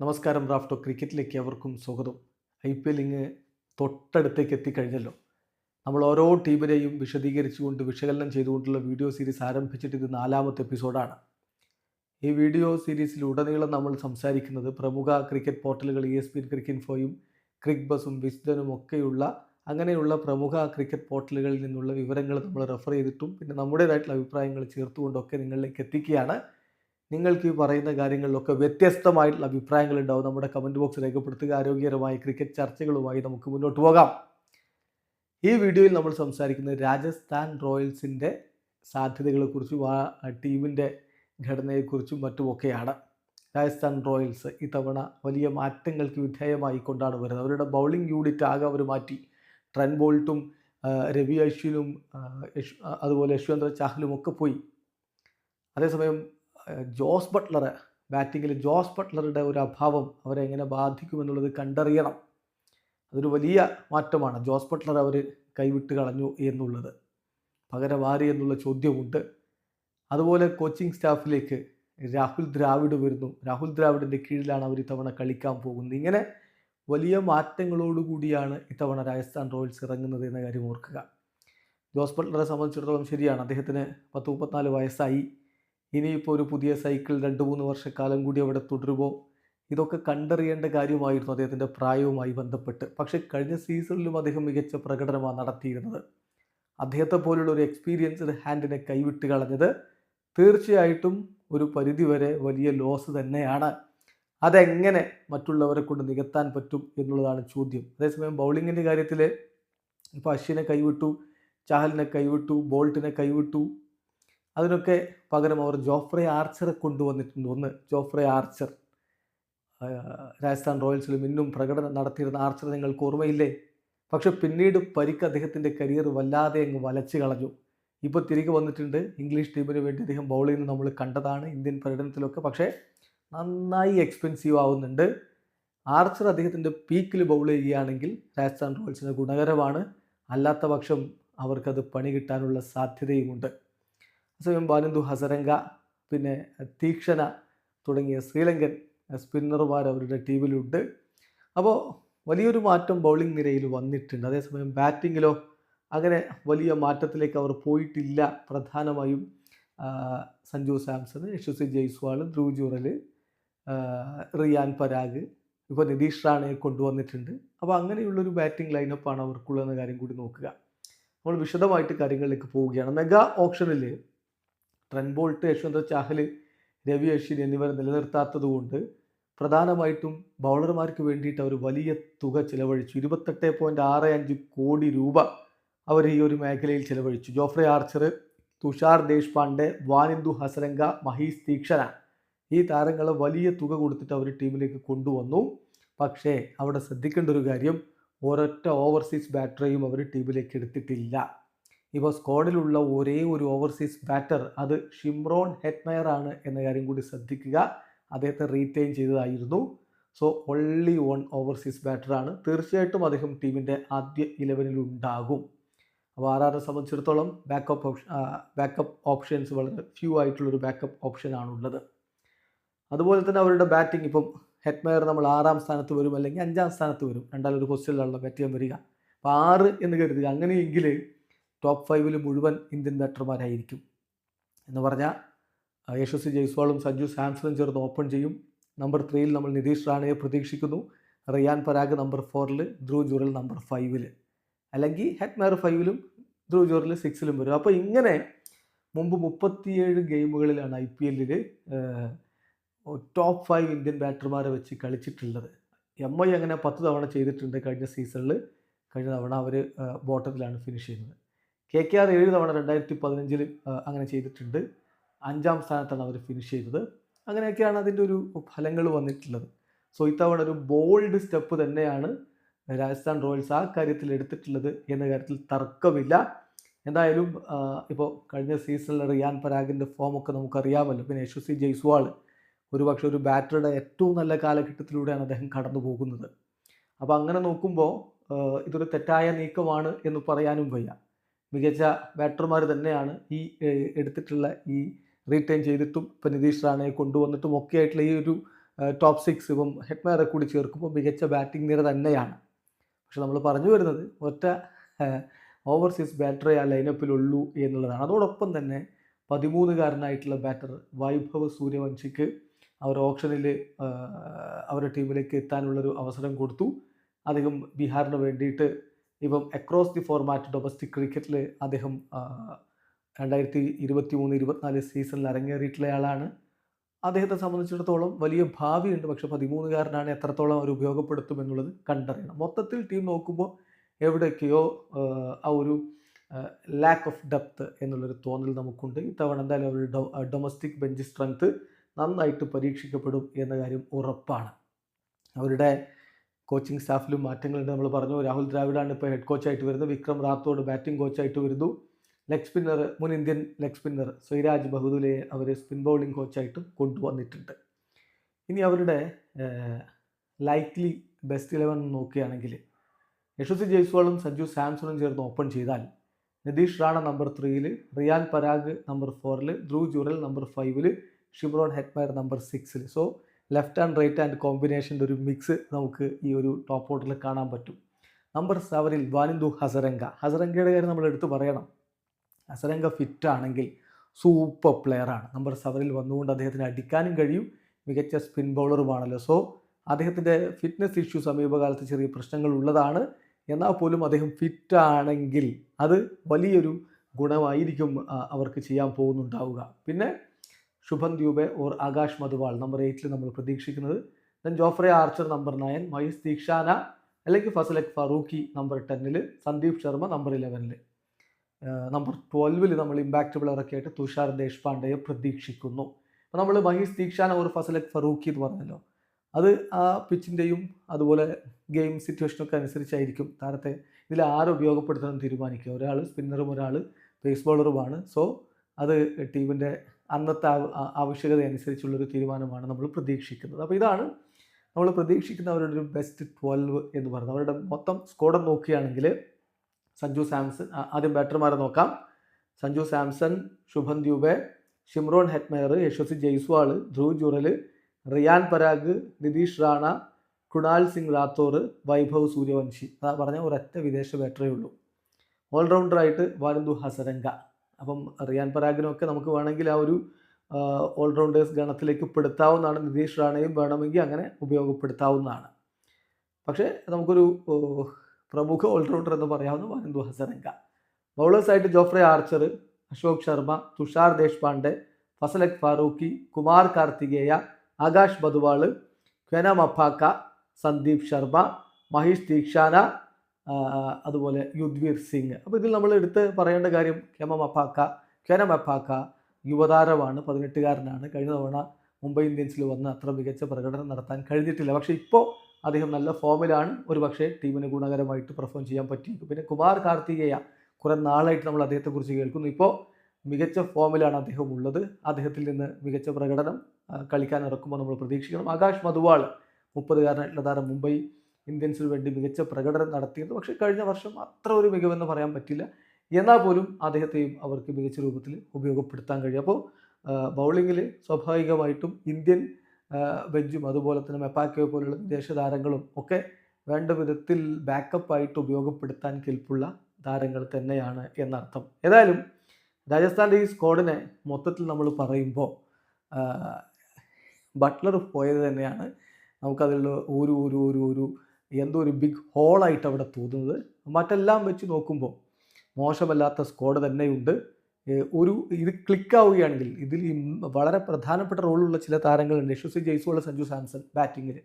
നമസ്കാരം റാഫ്റ്റോ. ക്രിക്കറ്റിലേക്ക് അവർക്കും സ്വാഗതം. ഐ പി എൽ ഇങ്ങ് തൊട്ടടുത്തേക്ക് എത്തിക്കഴിഞ്ഞല്ലോ. നമ്മൾ ഓരോ ടീമിനെയും വിശദീകരിച്ചുകൊണ്ട് വിശകലനം ചെയ്തുകൊണ്ടുള്ള വീഡിയോ സീരീസ് ആരംഭിച്ചിട്ട് ഇത് നാലാമത്തെ എപ്പിസോഡാണ്. ഈ വീഡിയോ സീരീസിലുടനീളം നമ്മൾ സംസാരിക്കുന്നത് പ്രമുഖ ക്രിക്കറ്റ് പോർട്ടലുകൾ ഇ എസ് പി ക്രിക്കറ്റ് ഇൻഫോയും ക്രിക് ബസും വിസ്ഡനും ഒക്കെയുള്ള അങ്ങനെയുള്ള പ്രമുഖ ക്രിക്കറ്റ് പോർട്ടലുകളിൽ നിന്നുള്ള വിവരങ്ങൾ നമ്മൾ റെഫർ ചെയ്തിട്ടും പിന്നെ നമ്മുടേതായിട്ടുള്ള അഭിപ്രായങ്ങൾ ചേർത്തുകൊണ്ടൊക്കെ നിങ്ങളിലേക്ക് എത്തിക്കുകയാണ്. നിങ്ങൾക്ക് ഈ പറയുന്ന കാര്യങ്ങളിലൊക്കെ വ്യത്യസ്തമായിട്ടുള്ള അഭിപ്രായങ്ങൾ ഉണ്ടാവും നമ്മുടെ കമന്റ് ബോക്സ് രേഖപ്പെടുത്തുക. ആരോഗ്യകരമായ ക്രിക്കറ്റ് ചർച്ചകളുമായി നമുക്ക് മുന്നോട്ട് പോകാം. ഈ വീഡിയോയിൽ നമ്മൾ സംസാരിക്കുന്നത് രാജസ്ഥാൻ റോയൽസിന്റെ സാധ്യതകളെക്കുറിച്ചും ആ ടീമിന്റെ ഘടനയെക്കുറിച്ചും മറ്റുമൊക്കെയാണ്. രാജസ്ഥാൻ റോയൽസ് ഇത്തവണ വലിയ മാറ്റങ്ങൾക്ക് വിധേയമായി കൊണ്ടാണ് വരുന്നത്. അവരുടെ ബൗളിംഗ് യൂണിറ്റ് ആകെ അവർ മാറ്റി. ട്രെൻ ബോൾട്ടും രവി അശ്വിനും അതുപോലെ യശ്വന്ത്ര ചാഹലും ഒക്കെ പോയി. അതേസമയം ജോസ് ബട്ട്ലർ ബാറ്റിങ്ങിൽ ജോസ് ബട്ട്ലറുടെ ഒരു അഭാവം അവരെ എങ്ങനെ ബാധിക്കുമെന്നുള്ളത് കണ്ടറിയണം. അതൊരു വലിയ മാറ്റമാണ്. ജോസ് ബട്ട്ലർ അവർ കൈവിട്ട് കളഞ്ഞു എന്നുള്ളത്. പകരവാരി എന്നുള്ള ചോദ്യമുണ്ട്. അതുപോലെ കോച്ചിങ് സ്റ്റാഫിലേക്ക് രാഹുൽ ദ്രാവിഡ് വരുന്നു. രാഹുൽ ദ്രാവിഡിന്റെ കീഴിലാണ് അവർ ഇത്തവണ കളിക്കാൻ പോകുന്നത്. ഇങ്ങനെ വലിയ മാറ്റങ്ങളോടുകൂടിയാണ് ഇത്തവണ രാജസ്ഥാൻ റോയൽസ് ഇറങ്ങുന്നത് എന്ന കാര്യം ഓർക്കുക. ജോസ് ബട്ട്ലറെ സംബന്ധിച്ചിടത്തോളം ശരിയാണ്. അദ്ദേഹത്തിന് പത്ത് മുപ്പത്തിനാല് വയസ്സായി. ഇനിയിപ്പോൾ ഒരു പുതിയ സൈക്കിൾ രണ്ട് മൂന്ന് വർഷക്കാലം കൂടി അവിടെ തുടരുമോ? ഇതൊക്കെ കണ്ടറിയേണ്ട കാര്യമായിരുന്നു അദ്ദേഹത്തിന്റെ പ്രായവുമായി ബന്ധപ്പെട്ട്. പക്ഷേ കഴിഞ്ഞ സീസണിലും അദ്ദേഹം മികച്ച പ്രകടനമാണ് നടത്തിയിരുന്നത്. അദ്ദേഹത്തെ പോലുള്ള ഒരു എക്സ്പീരിയൻസ്ഡ് ഹാൻഡിനെ കൈവിട്ട് കളഞ്ഞത് തീർച്ചയായിട്ടും ഒരു പരിധിവരെ വലിയ ലോസ് തന്നെയാണ്. അതെങ്ങനെ മറ്റുള്ളവരെ കൊണ്ട് നികത്താൻ പറ്റും എന്നുള്ളതാണ് ചോദ്യം. അതേസമയം ബൗളിങ്ങിന്റെ കാര്യത്തിൽ ഇപ്പോൾ അശ്വിനെ കൈവിട്ടു ചാഹലിനെ കൈവിട്ടു ബോൾട്ടിനെ കൈവിട്ടു അതിനൊക്കെ പകരം അവർ ജോഫ്രെ ആർച്ചറെ കൊണ്ടുവന്നിട്ടുണ്ട്. ഒന്ന് ജോഫ്രെ ആർച്ചർ. രാജസ്ഥാൻ റോയൽസിലും ഇന്നും പ്രകടനം നടത്തിയിരുന്ന ആർച്ചർ നിങ്ങൾക്ക് ഓർമ്മയില്ലേ? പക്ഷെ പിന്നീട് പരിക്ക് അദ്ദേഹത്തിന്റെ കരിയർ വല്ലാതെ അങ്ങ് വലച്ചു കളഞ്ഞു. ഇപ്പോൾ തിരികെ വന്നിട്ടുണ്ട്. ഇംഗ്ലീഷ് ടീമിന് വേണ്ടി അദ്ദേഹം ബൗൾ ചെയ്യുന്നത് നമ്മൾ കണ്ടതാണ് ഇന്ത്യൻ പര്യടനത്തിലൊക്കെ. പക്ഷേ നന്നായി എക്സ്പെൻസീവ് ആവുന്നുണ്ട്. ആർച്ചർ അദ്ദേഹത്തിന്റെ പീക്കിൽ ബൗൾ ചെയ്യുകയാണെങ്കിൽ രാജസ്ഥാൻ റോയൽസിന് ഗുണകരമാണ്. അല്ലാത്ത പക്ഷം അവർക്കത് പണി കിട്ടാനുള്ള സാധ്യതയുമുണ്ട്. അതേസമയം ബാനന്ദു ഹസരംഗ പിന്നെ തീക്ഷണ തുടങ്ങിയ ശ്രീലങ്കൻ സ്പിന്നർമാർ അവരുടെ ടീമിലുണ്ട്. അപ്പോൾ വലിയൊരു മാറ്റം ബൗളിംഗ് നിരയിൽ വന്നിട്ടുണ്ട്. അതേസമയം ബാറ്റിങ്ങിലോ അങ്ങനെ വലിയ മാറ്റത്തിലേക്ക് അവർ പോയിട്ടില്ല പ്രധാനമായും. സഞ്ജു സാംസൺ യശസ്വി ജയ്സ്വാൾ ധ്രുവ് ജൂറൽ റിയാൻ പരാഗ് ഇപ്പോൾ നിതീഷ് റാണയെ കൊണ്ടുവന്നിട്ടുണ്ട്. അപ്പോൾ അങ്ങനെയുള്ളൊരു ബാറ്റിംഗ് ലൈനപ്പാണ് അവർക്കുള്ളതെന്ന കാര്യം കൂടി നോക്കുക. നമ്മൾ വിശദമായിട്ട് കാര്യങ്ങളിലേക്ക് പോവുകയാണ്. മെഗാ ഓപ്ഷനിൽ ട്രെൻബോൾട്ട് യശ്വന്ത് ചാഹൽ രവി അശ്വിൻ എന്നിവർ നിലനിർത്താത്തത് കൊണ്ട് പ്രധാനമായിട്ടും ബൗളർമാർക്ക് വേണ്ടിയിട്ട് അവർ വലിയ തുക ചിലവഴിച്ചു. ഇരുപത്തെട്ട് പോയിന്റ് ആറ് അഞ്ച് കോടി രൂപ അവർ ഈ ഒരു മേഖലയിൽ ചിലവഴിച്ചു. ജോഫ്രെ ആർച്ചർ തുഷാർ ദേശ്പാണ്ഡെ വാനിന്ദു ഹസരംഗ മഹീഷ് തീക്ഷണ ഈ താരങ്ങളെ വലിയ തുക കൊടുത്തിട്ട് അവർ ടീമിലേക്ക് കൊണ്ടുവന്നു. പക്ഷേ അവിടെ ശ്രദ്ധിക്കേണ്ട ഒരു കാര്യം ഒരൊറ്റ ഓവർസീസ് ബാറ്ററിയും അവർ ടീമിലേക്ക് എടുത്തിട്ടില്ല. ഇപ്പോൾ സ്ക്വാഡിലുള്ള ഒരേ ഒരു ഓവർസീസ് ബാറ്റർ അത് ഷിംറോൺ ഹെറ്റ്മയർ ആണ് എന്ന കാര്യം കൂടി ശ്രദ്ധിക്കുക. അദ്ദേഹത്തെ റീറ്റെയിൻ ചെയ്തതായിരുന്നു. സോ ഒൺലി വൺ ഓവർസീസ് ആണ്. തീർച്ചയായിട്ടും അദ്ദേഹം ടീമിന്റെ ആദ്യ ഇലവനിൽ ഉണ്ടാകും. അപ്പോൾ ആർ ആറിനെ സംബന്ധിച്ചിടത്തോളം ബാക്കപ്പ് ഓപ്ഷൻ ബാക്കപ്പ് ഓപ്ഷൻസ് വളരെ ഫ്യൂ ആയിട്ടുള്ളൊരു ബാക്കപ്പ് ഓപ്ഷൻ ഓപ്ഷനാണുള്ളത് അതുപോലെ തന്നെ അവരുടെ ബാറ്റിംഗ് ഇപ്പം ഹെറ്റ്മയർ നമ്മൾ ആറാം സ്ഥാനത്ത് വരും അല്ലെങ്കിൽ അഞ്ചാം സ്ഥാനത്ത് വരും. രണ്ടാലൊരു പൊസിഷനിലാണല്ലോ ബാറ്റ് ചെയ്യാൻ വരിക. അപ്പോൾ ആറ് എന്ന് കരുതുക. അങ്ങനെയെങ്കിൽ ടോപ്പ് ഫൈവിൽ മുഴുവൻ ഇന്ത്യൻ ബാറ്റർമാരായിരിക്കും എന്ന് പറഞ്ഞാൽ യശസ്വി ജയ്സ്വാളും സഞ്ജു സാംസണും ചേർന്ന് ഓപ്പൺ ചെയ്യും. നമ്പർ ത്രീയിൽ നമ്മൾ നിതീഷ് റാണയെ പ്രതീക്ഷിക്കുന്നു. റിയാൻ പരാഗ് നമ്പർ ഫോറിൽ ധ്രുവ് ജുറൽ നമ്പർ ഫൈവിൽ അല്ലെങ്കിൽ ഹെറ്റ്മാർ ഫൈവിലും ധ്രുവ് ജുറൽ സിക്സിലും വരും. അപ്പോൾ ഇങ്ങനെ മുമ്പ് മുപ്പത്തിയേഴ് ഗെയിമുകളിലാണ് ഐ പി എല്ലിൽ ടോപ്പ് ഫൈവ് ഇന്ത്യൻ ബാറ്റർമാരെ വെച്ച് കളിച്ചിട്ടുള്ളത്. എം ഐ അങ്ങനെ പത്ത് തവണ ചെയ്തിട്ടുണ്ട് കഴിഞ്ഞ സീസണിൽ കഴിഞ്ഞ തവണ അവർ ബോട്ടത്തിലാണ് ഫിനിഷ് ചെയ്യുന്നത്. കെ കെ ആർ ഏഴ് തവണ രണ്ടായിരത്തി പതിനഞ്ചിൽ അങ്ങനെ ചെയ്തിട്ടുണ്ട്. അഞ്ചാം സ്ഥാനത്താണ് അവർ ഫിനിഷ് ചെയ്തത്. അങ്ങനെയൊക്കെയാണ് അതിന്റെ ഒരു ഫലങ്ങൾ വന്നിട്ടുള്ളത്. സോ ഇത്തവണ ഒരു ബോൾഡ് സ്റ്റെപ്പ് തന്നെയാണ് രാജസ്ഥാൻ റോയൽസ് ആ കാര്യത്തിൽ എടുത്തിട്ടുള്ളത് എന്ന കാര്യത്തിൽ തർക്കമില്ല. എന്തായാലും ഇപ്പോൾ കഴിഞ്ഞ സീസണിൽ റിയാൻ പരാഗിന്റെ ഫോമൊക്കെ നമുക്കറിയാമല്ലോ. പിന്നെ യശസ്വി ജയ്സ്വാൾ ഒരുപക്ഷെ ഒരു ബാറ്ററുടെ ഏറ്റവും നല്ല കാലഘട്ടത്തിലൂടെയാണ് അദ്ദേഹം കടന്നു പോകുന്നത്. അപ്പോൾ അങ്ങനെ നോക്കുമ്പോൾ ഇതൊരു തെറ്റായ നീക്കമാണ് എന്ന് പറയാനും വയ്യ. മികച്ച ബാറ്റർമാർ തന്നെയാണ് ഈ എടുത്തിട്ടുള്ള ഈ റീറ്റെയിൻ ചെയ്തിട്ടും ഇപ്പം നിതീഷ് റാണയെ കൊണ്ടുവന്നിട്ടും ഒക്കെ ആയിട്ടുള്ള ഈ ഒരു ടോപ്പ് സിക്സ് ഇപ്പം ഹെഡ്മാരെ കൂടി ചേർക്കുമ്പോൾ മികച്ച ബാറ്റിംഗ് നിര തന്നെയാണ്. പക്ഷെ നമ്മൾ പറഞ്ഞു വരുന്നത് ഒറ്റ ഓവർസീസ് ബാറ്ററേ ആ ലൈനപ്പിലുള്ളൂ എന്നുള്ളതാണ്. അതോടൊപ്പം തന്നെ പതിമൂന്നുകാരനായിട്ടുള്ള ബാറ്റർ വൈഭവ് സൂര്യവംശിക്ക് അവർ ഓപ്ഷനിൽ അവരുടെ ടീമിലേക്ക് എത്താനുള്ളൊരു അവസരം കൊടുത്തു. അദ്ദേഹം ബീഹാറിന് വേണ്ടിയിട്ട് ഇപ്പം അക്രോസ് ദി ഫോർമാറ്റ് ഡൊമസ്റ്റിക് ക്രിക്കറ്റിൽ അദ്ദേഹം രണ്ടായിരത്തി ഇരുപത്തി മൂന്ന് ഇരുപത്തിനാല് സീസണിൽ അരങ്ങേറിയിട്ടുള്ള ആളാണ്. അദ്ദേഹത്തെ സംബന്ധിച്ചിടത്തോളം വലിയ ഭാവിയുണ്ട്. പക്ഷെ പതിമൂന്നുകാരനാണ് എത്രത്തോളം അവർ ഉപയോഗപ്പെടുത്തും എന്നുള്ളത് കണ്ടറിയണം. മൊത്തത്തിൽ ടീം നോക്കുമ്പോൾ എവിടെയൊക്കെയോ ആ ഒരു ലാക്ക് ഓഫ് ഡെപ്ത് എന്നുള്ളൊരു തോന്നൽ നമുക്കുണ്ട്. ഇത്തവണ എന്തായാലും അവരുടെ ഡൊമസ്റ്റിക് ബെഞ്ച് സ്ട്രെങ്ത് നന്നായിട്ട് പരീക്ഷിക്കപ്പെടും എന്ന കാര്യം ഉറപ്പാണ്. അവരുടെ കോച്ചിങ് സ്റ്റാഫിലും മാറ്റങ്ങളുണ്ട്. നമ്മൾ പറഞ്ഞു രാഹുൽ ദ്രാവിഡാണ് ഇപ്പോൾ ഹെഡ് കോച്ചായിട്ട് വരുന്നത്. വിക്രം റാത്തോഡ് ബാറ്റിംഗ് കോച്ചായിട്ട് വരുന്നു. ലെഗ് സ്പിന്നർ മുൻ ഇന്ത്യൻ ലെഗ് സ്പിന്നർ സ്വൈരാജ് ബഹുദുലയെ അവർ സ്പിൻ ബൗളിംഗ് കോച്ചായിട്ടും കൊണ്ടുവന്നിട്ടുണ്ട്. ഇനി അവരുടെ ലൈക്ലി ബെസ്റ്റ് ഇലവൻ നോക്കുകയാണെങ്കിൽ യശസ്വി ജയ്സ്വാളും സഞ്ജു സാംസണും ചേർന്ന് ഓപ്പൺ ചെയ്താൽ നിതീഷ് റാണ നമ്പർ ത്രീയിൽ റിയാൻ പരാഗ് നമ്പർ ഫോറിൽ ധ്രുവ് ജുറൽ നമ്പർ ഫൈവിൽ ഷിബ്രോൺ ഹെറ്റ്മയർ നമ്പർ സിക്സിൽ so left and right and കോമ്പിനേഷന്റെ ഒരു മിക്സ് നമുക്ക് ഈ ഒരു ടോപ്പ് ഓർഡറിൽ കാണാൻ പറ്റും. നമ്പർ സെവനിൽ വാനിന്ദു ഹസരംഗ. ഹസരംഗയുടെ കാര്യം നമ്മൾ എടുത്ത് പറയണം. ഹസരംഗ ഫിറ്റ് ആണെങ്കിൽ സൂപ്പർ പ്ലെയറാണ് നമ്പർ സെവനിൽ വന്നുകൊണ്ട് അദ്ദേഹത്തിന് അടിക്കാനും കഴിയും. മികച്ച സ്പിൻ ബൗളറുമാണല്ലോ സോ അദ്ദേഹത്തിന്റെ ഫിറ്റ്നസ് ഇഷ്യൂ സമീപകാലത്ത് ചെറിയ പ്രശ്നങ്ങൾ ഉള്ളതാണ്. എന്നാൽ പോലും അദ്ദേഹം ഫിറ്റ് ആണെങ്കിൽ അത് വലിയൊരു ഗുണമായിരിക്കും അവർക്ക് ചെയ്യാൻ പോകുന്നുണ്ടാവുക. പിന്നെ ശുഭൻ ദ്യൂബെ ഓർ ആകാശ് മധുവാൾ നമ്പർ എയ്റ്റിൽ നമ്മൾ പ്രതീക്ഷിക്കുന്നത്. Then Jofra Archer number nine Maheesh Theekshana അല്ലെങ്കിൽ ഫസലക് ഫറൂഖി നമ്പർ ടെന്നിൽ സന്ദീപ് ശർമ്മ നമ്പർ ഇലവനിൽ നമ്പർ ട്വൽവിൽ നമ്മൾ ഇമ്പാക്റ്റ് പ്ലെയറൊക്കെ ആയിട്ട് തുഷാർ ദേശ്പാണ്ഡയെ പ്രതീക്ഷിക്കുന്നു. അപ്പോൾ നമ്മൾ മഹീഷ് ദീക്ഷാന ഓർ ഫസലക് ഫറൂഖി എന്ന് പറഞ്ഞല്ലോ. അത് ആ പിച്ചിന്റെയും അതുപോലെ ഗെയിം സിറ്റുവേഷനൊക്കെ അനുസരിച്ചായിരിക്കും താരത്തെ ഇതിൽ ആരെ ഉപയോഗപ്പെടുത്തണം തീരുമാനിക്കുക. ഒരാൾ സ്പിന്നറും ഒരാൾ പേസ് ബോളറുമാണ് സോ അത് ടീമിന്റെ അന്നത്തെ ആവശ്യകത അനുസരിച്ചുള്ളൊരു തീരുമാനമാണ് നമ്മൾ പ്രതീക്ഷിക്കുന്നത്. അപ്പോൾ ഇതാണ് നമ്മൾ പ്രതീക്ഷിക്കുന്ന അവരുടെ ഒരു ബെസ്റ്റ് ട്വൽവ് എന്ന് പറയുന്നത്. അവരുടെ മൊത്തം സ്കോഡർ നോക്കുകയാണെങ്കിൽ സഞ്ജു സാംസൺ ആദ്യം ബാറ്റർമാരെ നോക്കാം. Sanju Samson Shubham Dubey Shimron Hetmyer Yashasvi Jaiswal Dhruv Jurel Riyan Parag Nitish Rana Kunal Singh Rathore Vaibhav Suryavanshi. അതാ പറഞ്ഞ ഒരൊറ്റ വിദേശ ബാറ്ററേ ഉള്ളൂ. ഓൾറൗണ്ടറായിട്ട് വാരന്തു ഹസരംഗ. അപ്പം റിയാൻ പരാഗിനൊക്കെ നമുക്ക് വേണമെങ്കിൽ ആ ഒരു ഓൾറൗണ്ടേഴ്സ് ഗണത്തിലേക്ക് പെടുത്താവുന്നതാണ് നിതീഷ് റാണയും വേണമെങ്കിൽ അങ്ങനെ ഉപയോഗപ്പെടുത്താവുന്നതാണ്. പക്ഷേ നമുക്കൊരു പ്രമുഖ ഓൾറൗണ്ടർ എന്ന് പറയാവുന്ന Wanindu Hasaranga ബൗളേഴ്സായിട്ട് Jofra Archer Ashok Sharma Tushar Deshpande Fazalhaq Farooqi Kumar Kartikeya Akash Madhwal Kwena Maphaka Sandeep Sharma Maheesh Theekshana അതുപോലെ യുദ്വീർ സിംഗ്. അപ്പോൾ ഇതിൽ നമ്മൾ എടുത്ത് പറയേണ്ട കാര്യം കെമ മപ്പാക്ക ക്വന മപ്പാക്ക യുവതാരമാണ് പതിനെട്ടുകാരനാണ്. കഴിഞ്ഞ തവണ മുംബൈ ഇന്ത്യൻസിൽ വന്ന് അത്ര മികച്ച പ്രകടനം നടത്താൻ കഴിഞ്ഞിട്ടില്ല. പക്ഷേ ഇപ്പോൾ അദ്ദേഹം നല്ല ഫോമിലാണ്. ഒരു പക്ഷേ ടീമിന് ഗുണകരമായിട്ട് പെർഫോം ചെയ്യാൻ പറ്റിയിരിക്കും. പിന്നെ കുമാർ കാർത്തികേയ കുറേ നാളായിട്ട് നമ്മൾ അദ്ദേഹത്തെക്കുറിച്ച് കേൾക്കുന്നു. ഇപ്പോൾ മികച്ച ഫോമിലാണ് അദ്ദേഹം ഉള്ളത്. അദ്ദേഹത്തിൽ നിന്ന് മികച്ച പ്രകടനം കളിക്കാൻ ഇറക്കുമ്പോൾ നമ്മൾ പ്രതീക്ഷിക്കണം. ആകാശ് മധുവാൾ മുപ്പതുകാരനായിട്ടുള്ള താരം മുംബൈ ഇന്ത്യൻസിന് വേണ്ടി മികച്ച പ്രകടനം നടത്തിയത് പക്ഷേ കഴിഞ്ഞ വർഷം അത്ര ഒരു മികവെന്ന് പറയാൻ പറ്റില്ല. എന്നാൽ പോലും അദ്ദേഹത്തെയും അവർക്ക് മികച്ച രൂപത്തിൽ ഉപയോഗപ്പെടുത്താൻ കഴിയും. അപ്പോൾ ബൗളിങ്ങിൽ സ്വാഭാവികമായിട്ടും ഇന്ത്യൻ ബെഞ്ചും അതുപോലെ തന്നെ മെപ്പാക്കോ പോലുള്ള വിദേശ താരങ്ങളും ഒക്കെ വേണ്ട വിധത്തിൽ ബാക്കപ്പായിട്ട് ഉപയോഗപ്പെടുത്താൻ കെൽപ്പുള്ള താരങ്ങൾ തന്നെയാണ് എന്നർത്ഥം. ഏതായാലും രാജസ്ഥാന്റെ ഈ സ്ക്വാഡിനെ മൊത്തത്തിൽ നമ്മൾ പറയുമ്പോൾ ബട്ട്ലർ പോയത് തന്നെയാണ്. നമുക്കതിലുള്ള ഒരു ഒരു ഒരു ഒരു എന്തോ ഒരു ബിഗ് ഹോളായിട്ട് അവിടെ തോന്നുന്നത്. മറ്റെല്ലാം വെച്ച് നോക്കുമ്പോൾ മോശമല്ലാത്ത സ്ക്വാഡ് തന്നെയുണ്ട്. ഒരു ഇത് ക്ലിക്കാവുകയാണെങ്കിൽ ഇതിൽ വളരെ പ്രധാനപ്പെട്ട റോളുള്ള ചില താരങ്ങളുണ്ട്. യശസ്വി ജയ്സ്വാൾ സഞ്ജു സാംസൺ ബാറ്റിങ്ങിൽ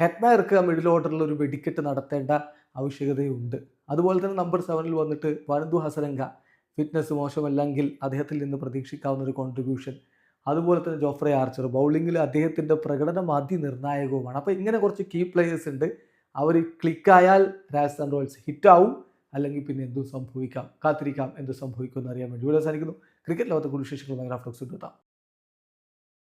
ഹെറ്റ്മാർക്ക് ആ മിഡിൽ ഓർഡറിൽ ഒരു വെടിക്കെട്ട് നടത്തേണ്ട ആവശ്യകതയുണ്ട്. അതുപോലെ തന്നെ നമ്പർ സെവനിൽ വന്നിട്ട് വനന്തു ഹസരംഗ. ഫിറ്റ്നസ് മോശമല്ലെങ്കിൽ അദ്ദേഹത്തിൽ നിന്ന് പ്രതീക്ഷിക്കാവുന്ന ഒരു കോൺട്രിബ്യൂഷൻ അതുപോലെ തന്നെ ജോഫ്രെ ആർച്ചർ. ബൗളിങ്ങിൽ അദ്ദേഹത്തിന്റെ പ്രകടനം അതിനിർണായകവുമാണ്. അപ്പോൾ ഇങ്ങനെ കുറച്ച് കീ പ്ലേയേഴ്സ് ഉണ്ട്. അവർ ക്ലിക്കായാൽ രാജസ്ഥാൻ റോയൽസ് ഹിറ്റാവും അല്ലെങ്കിൽ പിന്നെ എന്തും സംഭവിക്കാം കാത്തിരിക്കാം എന്ത് സംഭവിക്കുമെന്ന് അറിയാൻ വേണ്ടി ഇവിടെ സാധിക്കുന്നു ക്രിക്കറ്റ് ലോകത്തെ കുടുംബ വിശേഷങ്ങൾ ഗ്രാഫ്റ്റോക്സ് എത്താം